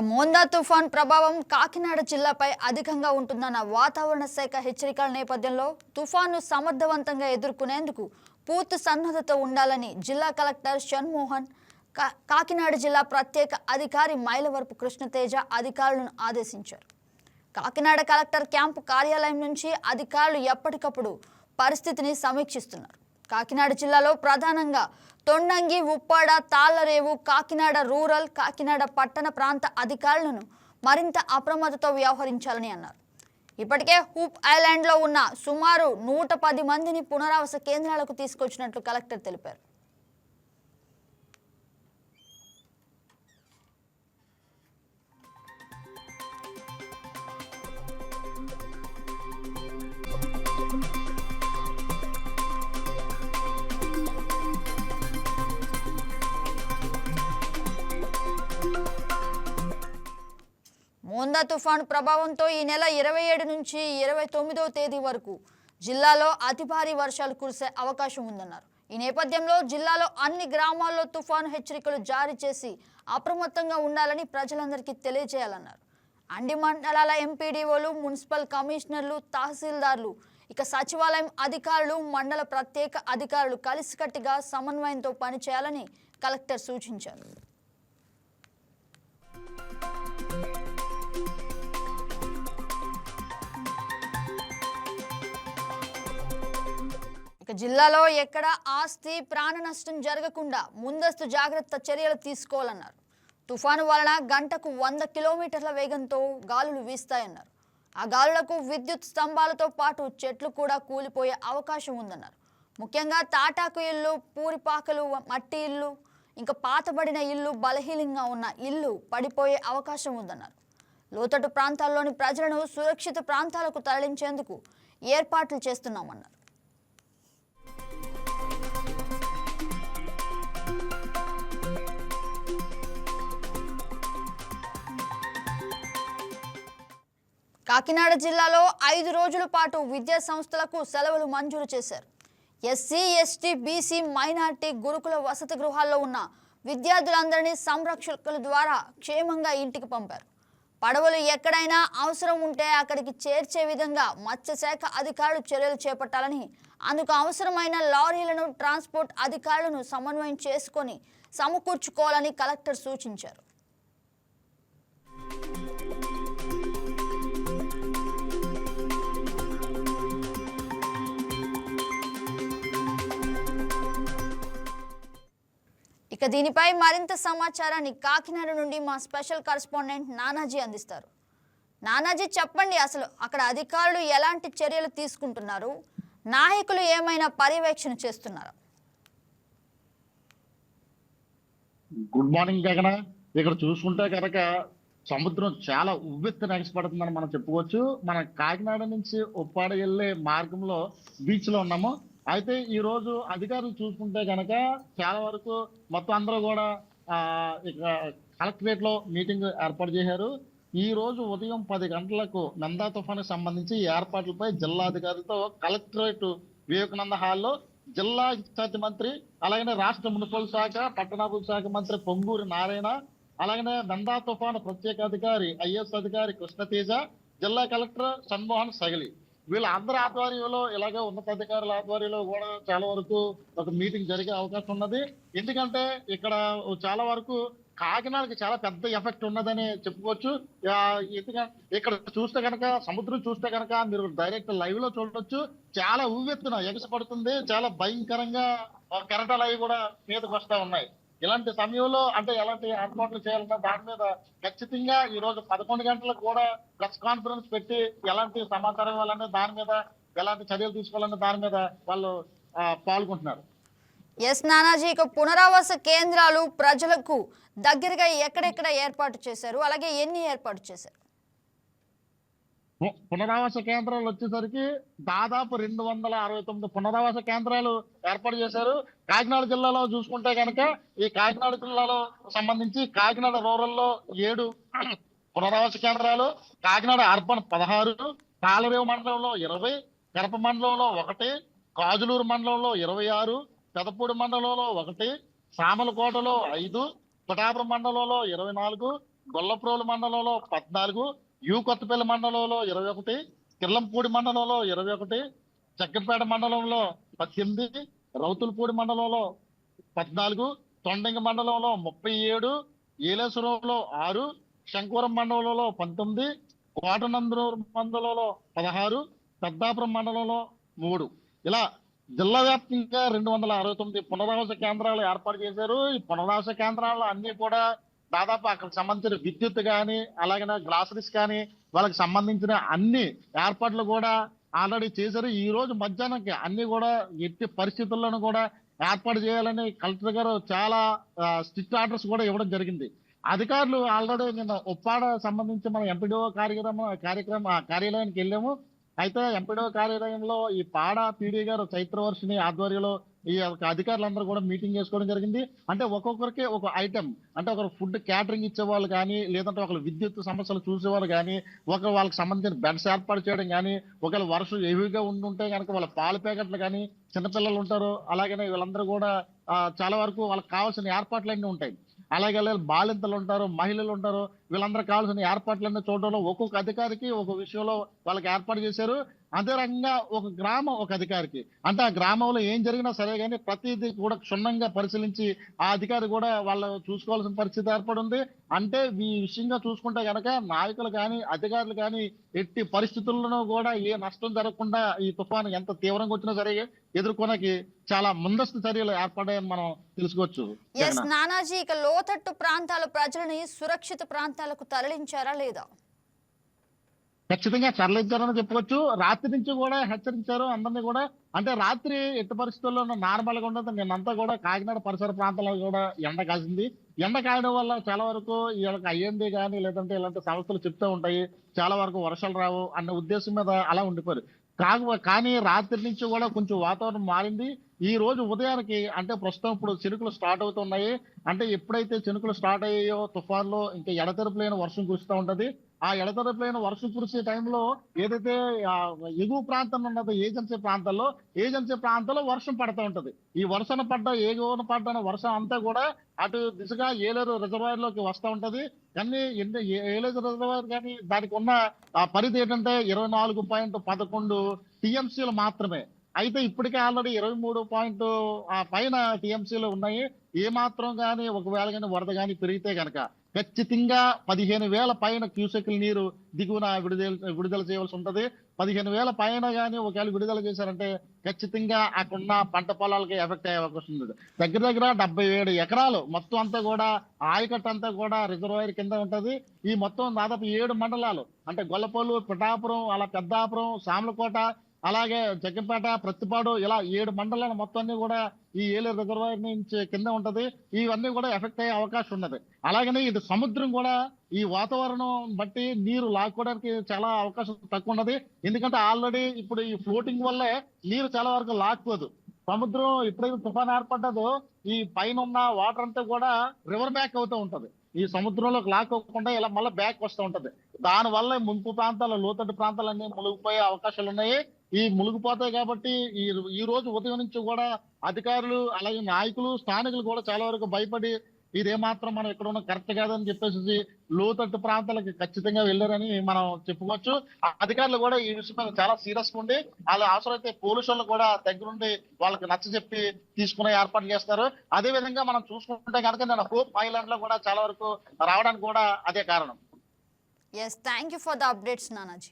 మోందా తుఫాన్ ప్రభావం కాకినాడ జిల్లాపై అధికంగా ఉంటుందన్న వాతావరణ శాఖ హెచ్చరికల నేపథ్యంలో తుఫాను సమర్థవంతంగా ఎదుర్కొనేందుకు పూర్తి సన్నద్ధత ఉండాలని జిల్లా కలెక్టర్ షణ్మోహన్ కా- కాకినాడ జిల్లా ప్రత్యేక అధికారి మైలవరపు కృష్ణతేజ అధికారులను ఆదేశించారు. కాకినాడ కలెక్టర్ క్యాంపు కార్యాలయం నుంచి అధికారులు ఎప్పటికప్పుడు పరిస్థితిని సమీక్షిస్తున్నారు. కాకినాడ జిల్లాలో ప్రధానంగా తొండంగి ఉప్పాడ తాళ్ళరేవు కాకినాడ రూరల్ కాకినాడ పట్టణ ప్రాంత అధికారులను మరింత అప్రమత్తతో వ్యవహరించాలని అన్నారు. ఇప్పటికే హూప్ ఐలాండ్లో ఉన్న సుమారు నూట పది మందిని పునరావాస కేంద్రాలకు తీసుకొచ్చినట్లు కలెక్టర్ తెలిపారు. మోందా తుఫాను ప్రభావంతో ఈ నెల ఇరవై ఏడు నుంచి ఇరవై తొమ్మిదవ తేదీ వరకు జిల్లాలో అతి భారీ వర్షాలు కురిసే అవకాశం ఉందన్నారు. ఈ నేపథ్యంలో జిల్లాలో అన్ని గ్రామాల్లో తుఫాను హెచ్చరికలు జారీ చేసి అప్రమత్తంగా ఉండాలని ప్రజలందరికీ తెలియజేయాలన్నారు. అండి మండలాల ఎంపీడీఓలు మున్సిపల్ కమిషనర్లు తహసీల్దార్లు ఇక సచివాలయం అధికారులు మండల ప్రత్యేక అధికారులు కలిసికట్టుగా సమన్వయంతో పనిచేయాలని కలెక్టర్ సూచించారు. ఇక జిల్లాలో ఎక్కడ ఆస్తి ప్రాణ నష్టం జరగకుండా ముందస్తు జాగ్రత్త చర్యలు తీసుకోవాలన్నారు. తుఫాను వలన గంటకు వంద కిలోమీటర్ల వేగంతో గాలులు వీస్తాయన్నారు. ఆ గాలులకు విద్యుత్ స్తంభాలతో పాటు చెట్లు కూడా కూలిపోయే అవకాశం ఉందన్నారు. ముఖ్యంగా తాటాకు ఇల్లు పూరిపాకలు మట్టి ఇల్లు ఇంకా పాతబడిన ఇల్లు బలహీనంగా ఉన్న ఇల్లు పడిపోయే అవకాశం ఉందన్నారు. లోతట్టు ప్రాంతాల్లోని ప్రజలను సురక్షిత ప్రాంతాలకు తరలించేందుకు ఏర్పాట్లు చేస్తున్నామన్నారు. కాకినాడ జిల్లాలో ఐదు రోజుల పాటు విద్యా సంస్థలకు సెలవులు మంజూరు చేశారు. ఎస్సీ ఎస్టీ బీసీ మైనార్టీ గురుకుల వసతి గృహాల్లో ఉన్న విద్యార్థులందరినీ సంరక్షకుల ద్వారా క్షేమంగా ఇంటికి పంపారు. పడవలు ఎక్కడైనా అవసరం ఉంటే అక్కడికి చేర్చే విధంగా మత్స్యశాఖ అధికారులు చర్యలు చేపట్టాలని అందుకు అవసరమైన లారీలను ట్రాన్స్పోర్ట్ అధికారులను సమన్వయం చేసుకొని సమకూర్చుకోవాలని కలెక్టర్ సూచించారు. ఇక దీనిపై మరింత సమాచారాన్ని కాకినాడ నుండి మా స్పెషల్ కరస్పాండెంట్ నానాజీ అందిస్తారు. నానాజీ చెప్పండి అసలు అక్కడ అధికారులు ఎలాంటి చర్యలు తీసుకుంటున్నారు? నాయకులు ఏమైనా పర్యవేక్షణ చేస్తున్నారా? గుడ్ మార్నింగ్ గగన ఇక్కడ చూసుకుంటే కనుక సముద్రం చాలా ఉవ్వెత్తున ఎగసిపడుతుందని మనం చెప్పుకోవచ్చు. మన కాకినాడ నుంచి ఉప్పాడ వెళ్ళే మార్గంలో బీచ్లో ఉన్నాము. అయితే ఈ రోజు అధికారులు చూసుకుంటే కనుక చాలా వరకు మొత్తం అందరూ కూడా కలెక్టరేట్లో మీటింగ్ ఏర్పాటు చేశారు. ఈ రోజు ఉదయం పది గంటలకు నందా తుఫాను సంబంధించి ఏర్పాట్లపై జిల్లా అధికారులతో కలెక్టరేట్ వివేకానంద హాల్లో జిల్లా ఇన్ఛార్జ్ మంత్రి అలాగనే రాష్ట్ర మున్సిపల్ శాఖ పట్టణాభివృద్ధి శాఖ మంత్రి పొంగూరు నారాయణ అలాగనే నందా తుఫాను ప్రత్యేక అధికారి ఐఎస్ అధికారి కృష్ణతేజ జిల్లా కలెక్టర్ సన్మోహన్ సగలి. వీళ్ళందరి ఆధ్వర్యంలో ఇలాగే ఉన్నతాధికారుల ఆధ్వర్యంలో కూడా చాలా వరకు ఒక మీటింగ్ జరిగే అవకాశం ఉన్నది. ఎందుకంటే ఇక్కడ చాలా వరకు కాకినాడకి చాలా పెద్ద ఎఫెక్ట్ ఉన్నదని చెప్పుకోవచ్చు. ఎందుకంటే ఇక్కడ చూస్తే కనుక సముద్రం చూస్తే కనుక మీరు డైరెక్ట్ లైవ్లో చూడవచ్చు చాలా ఉవ్వెత్తున ఎగసపడుతుంది. చాలా భయంకరంగా కెరటాలు అవి కూడా మీదకి వస్తా ఉన్నాయి. ఇలాంటి సమయంలో అంటే ఎలాంటి ఏర్పాట్లు చేయాలన్న దాని మీద ఖచ్చితంగా ఈ రోజు పదకొండు గంటలకు కూడా ప్రెస్ కాన్ఫరెన్స్ పెట్టి ఎలాంటి సమాచారం ఇవ్వాలనే దాని మీద ఎలాంటి చర్యలు తీసుకోవాలనే దాని మీద వాళ్ళు పాల్గొంటున్నారు. ఎస్ నానాజీ ఇక పునరావాస కేంద్రాలు ప్రజలకు దగ్గరగా ఎక్కడెక్కడ ఏర్పాటు చేశారు? అలాగే ఎన్ని ఏర్పాటు చేశారు? పునరావాస కేంద్రాలు వచ్చేసరికి దాదాపు రెండు వందల అరవై తొమ్మిది పునరావాస కేంద్రాలు ఏర్పాటు చేశారు. కాకినాడ జిల్లాలో చూసుకుంటే కనుక ఈ కాకినాడ జిల్లాలో సంబంధించి కాకినాడ రూరల్లో ఏడు పునరావాస కేంద్రాలు కాకినాడ అర్బన్ పదహారు కాలరేవు మండలంలో ఇరవై కడప మండలంలో ఒకటి కాజులూరు మండలంలో ఇరవై ఆరు పెదపూడి మండలంలో ఒకటి సామలకోటలో ఐదు పిఠాపురం మండలంలో ఇరవై నాలుగు గొల్లప్రోలు మండలంలో పద్నాలుగు యు కొత్తపల్లి మండలంలో ఇరవై ఒకటి కిర్లంపూడి మండలంలో ఇరవై ఒకటి చక్కెరపేట మండలంలో పద్దెనిమిది రౌతులపూడి మండలంలో పద్నాలుగు తొండంగి మండలంలో ముప్పై ఏడు ఏలేశ్వరంలో ఆరు శంకూరం మండలంలో పంతొమ్మిది కోటనందూరు మండలంలో పదహారు పెద్దాపురం మండలంలో మూడు. ఇలా జిల్లా వ్యాప్తంగా రెండు వందల అరవై తొమ్మిది పునరావాస కేంద్రాలు ఏర్పాటు చేశారు. ఈ పునరావాస కేంద్రాలు అన్ని కూడా దాదాపు అక్కడ సంబంధించిన విద్యుత్ కానీ అలాగే గ్లాసరీస్ కానీ వాళ్ళకి సంబంధించిన అన్ని ఏర్పాట్లు కూడా ఆల్రెడీ చేశారు. ఈ రోజు మధ్యాహ్నంకి అన్ని కూడా ఎట్టి పరిస్థితుల్లోనూ కూడా ఏర్పాటు చేయాలని కలెక్టర్ గారు చాలా స్ట్రిక్ట్ ఆర్డర్స్ కూడా ఇవ్వడం జరిగింది. అధికారులు ఆల్రెడీ నిన్న ఉప్పాడ సంబంధించి మన ఎంపీడీఓ కార్యక్రమం కార్యక్రమం కార్యాలయానికి వెళ్ళాము. అయితే ఎంపీడీఓ కార్యాలయంలో ఈ పాడ పీడీ గారు చైత్రవర్షిని ఆధ్వర్యంలో ఈ యొక్క అధికారులందరూ కూడా మీటింగ్ చేసుకోవడం జరిగింది. అంటే ఒక్కొక్కరికి ఒక ఐటెం. అంటే ఒకరు ఫుడ్ క్యాటరింగ్ ఇచ్చేవాళ్ళు కానీ లేదంటే ఒకరు విద్యుత్ సమస్యలు చూసేవాళ్ళు కానీ ఒక వాళ్ళకి సంబంధించిన బెడ్స్ ఏర్పాటు చేయడం కానీ ఒకవేళ వర్షం హెవీగా ఉండుంటే కనుక వాళ్ళ పాల ప్యాకెట్లు కానీ చిన్నపిల్లలు ఉంటారు. అలాగనే వీళ్ళందరూ కూడా చాలా వరకు వాళ్ళకి కావాల్సిన ఏర్పాట్లన్నీ ఉంటాయి. అలాగే అలాగే బాలింతలు ఉంటారు మహిళలు ఉంటారు. వీళ్ళందరూ కావాల్సిన ఏర్పాట్లన్నీ చూడడంలో ఒక్కొక్క అధికారికి ఒక విషయంలో వాళ్ళకి ఏర్పాటు చేశారు. అదే రకంగా ఒక గ్రామం ఒక అధికారికి. అంటే ఆ గ్రామంలో ఏం జరిగినా సరే కానీ ప్రతిదీ కూడా క్షుణ్ణంగా పరిశీలించి ఆ అధికారి కూడా వాళ్ళు చూసుకోవాల్సిన పరిస్థితి ఏర్పడి ఉంది అంటే ఈ విషయంగా చూసుకుంటే కనుక నాయకులు కానీ అధికారులు కానీ ఎట్టి పరిస్థితుల్లోనూ కూడా ఏ నష్టం జరగకుండా ఈ తుఫాను ఎంత తీవ్రంగా వచ్చినా సరే ఎదుర్కొనకి చాలా ముందస్తు చర్యలు ఏర్పడాయని మనం తెలుసుకోవచ్చు. నానాజీ ఇక లోతట్టు ప్రాంతాల ప్రజలని సురక్షిత ప్రాంతాలకు తరలించారా లేదా? ఖచ్చితంగా తరలించారని చెప్పుకోవచ్చు రాత్రి నుంచి కూడా హెచ్చరించారు. అందరినీ కూడా అంటే రాత్రి ఎట్టి పరిస్థితుల్లో నార్మల్గా ఉండదు నిన్నంతా కూడా కాకినాడ పరిసర ప్రాంతాల్లో కూడా ఎండ కాసింది. ఎండ కాయడం వల్ల చాలా వరకు వీళ్ళకి అయ్యింది కానీ లేదంటే ఇలాంటి సమస్యలు చెప్తూ ఉంటాయి. చాలా వరకు వర్షాలు రావు అన్న ఉద్దేశం మీద అలా ఉండిపోయారు. కాక కానీ రాత్రి నుంచి కూడా కొంచెం వాతావరణం మారింది. ఈ రోజు ఉదయానికి అంటే ప్రస్తుతం ఇప్పుడు చినుకులు స్టార్ట్ అవుతున్నాయి. అంటే ఎప్పుడైతే చినుకులు స్టార్ట్ అయ్యాయో తుఫాన్లో ఇంకా ఎడతెరపు లేని వర్షం కురుస్తూ ఉంటది. ఆ ఎడతెరపులైన వర్షం కురిసే టైంలో ఏదైతే ఎగువ ప్రాంతం ఉన్నదో ఏజెన్సీ ప్రాంతాల్లో ఏజెన్సీ ప్రాంతంలో వర్షం పడుతూ ఉంటది. ఈ వర్షం పడ్డ ఎగువన పడ్డ వర్షం అంతా కూడా అటు దిశగా ఏలేరు రిజర్వాయర్లోకి వస్తూ ఉంటది. కానీ ఎన్ని- ఏ- ఏలేరు రిజర్వాయర్ కానీ దానికి ఉన్న ఆ పరిధి ఏంటంటే ఇరవై నాలుగు పాయింట్ పదకొండు టీఎంసీలు మాత్రమే. అయితే ఇప్పటికే ఆల్రెడీ ఇరవై మూడు పాయింట్ ఆ పైన టీఎంసీలో ఉన్నాయి. ఏ మాత్రం కానీ ఒకవేళ కానీ వరద కానీ పెరిగితే కనుక ఖచ్చితంగా పదిహేను వేల పైన క్యూసెక్ల నీరు దిగువన విడుదల విడుదల చేయవలసి ఉంటుంది. పదిహేను వేల పైన కానీ ఒకవేళ విడుదల చేశారంటే ఖచ్చితంగా అక్కడున్న పంట పొలాలకి ఎఫెక్ట్ అయ్యే అవకాశం ఉంది. దగ్గర దగ్గర డెబ్బై ఏడు ఎకరాలు మొత్తం అంతా కూడా ఆయకట్టు అంతా కూడా రిజర్వాయర్ కింద ఉంటుంది. ఈ మొత్తం దాదాపు ఏడు మండలాలు అంటే గొల్లపల్లు పిఠాపురం అలా పెద్దాపురం సామలకోట అలాగే జగ్గంపేట ప్రతిపాడు ఇలా ఏడు మండలాలు మొత్తం అన్ని కూడా ఈ ఏలూరు రిజర్వాయర్ నుంచి కింద ఉంటది. ఇవన్నీ కూడా ఎఫెక్ట్ అయ్యే అవకాశం ఉన్నది. అలాగనే ఇది సముద్రం కూడా ఈ వాతావరణం బట్టి నీరు లాక్కోవడానికి చాలా అవకాశం తక్కువ ఉన్నది. ఎందుకంటే ఆల్రెడీ ఇప్పుడు ఈ ఫ్లోటింగ్ వల్లే నీరు చాలా వరకు లాక్కోదు. సముద్రం ఎప్పుడైతే తుఫాన్ ఏర్పడ్డదో ఈ పైన ఉన్న వాటర్ అంతా కూడా రివర్ బ్యాక్ అవుతూ ఉంటది. ఈ సముద్రంలోకి లాక్కోకుండా ఇలా మళ్ళీ బ్యాక్ వస్తూ ఉంటది. దాని వల్ల ముంపు ప్రాంతాలు లోతట్టు ప్రాంతాలన్నీ మునిగిపోయే అవకాశాలు ఉన్నాయి ఈ మునిగిపోతాయి కాబట్టి ఈ ఈ రోజు ఉదయం నుంచి కూడా అధికారులు అలాగే నాయకులు స్థానికులు కూడా చాలా వరకు భయపడి ఇదేమాత్రం మనం ఇక్కడ ఉన్న కరెక్ట్ కాదని చెప్పేసి లోతట్టు ప్రాంతాలకు ఖచ్చితంగా వెళ్ళారని మనం చెప్పుకోవచ్చు. అధికారులు కూడా ఈ విషయం మీద చాలా సీరియస్ ఉండి వాళ్ళు అవసరమైతే పోలీసులు కూడా దగ్గరుండి వాళ్ళకి నచ్చ చెప్పి తీసుకునే ఏర్పాటు చేస్తారు. అదే విధంగా మనం చూసుకుంటే కనుక నేను హోప్ ఐలాండ్లో కూడా చాలా వరకు రావడానికి కూడా అదే కారణం. Yes thank you for the updates Nanaji.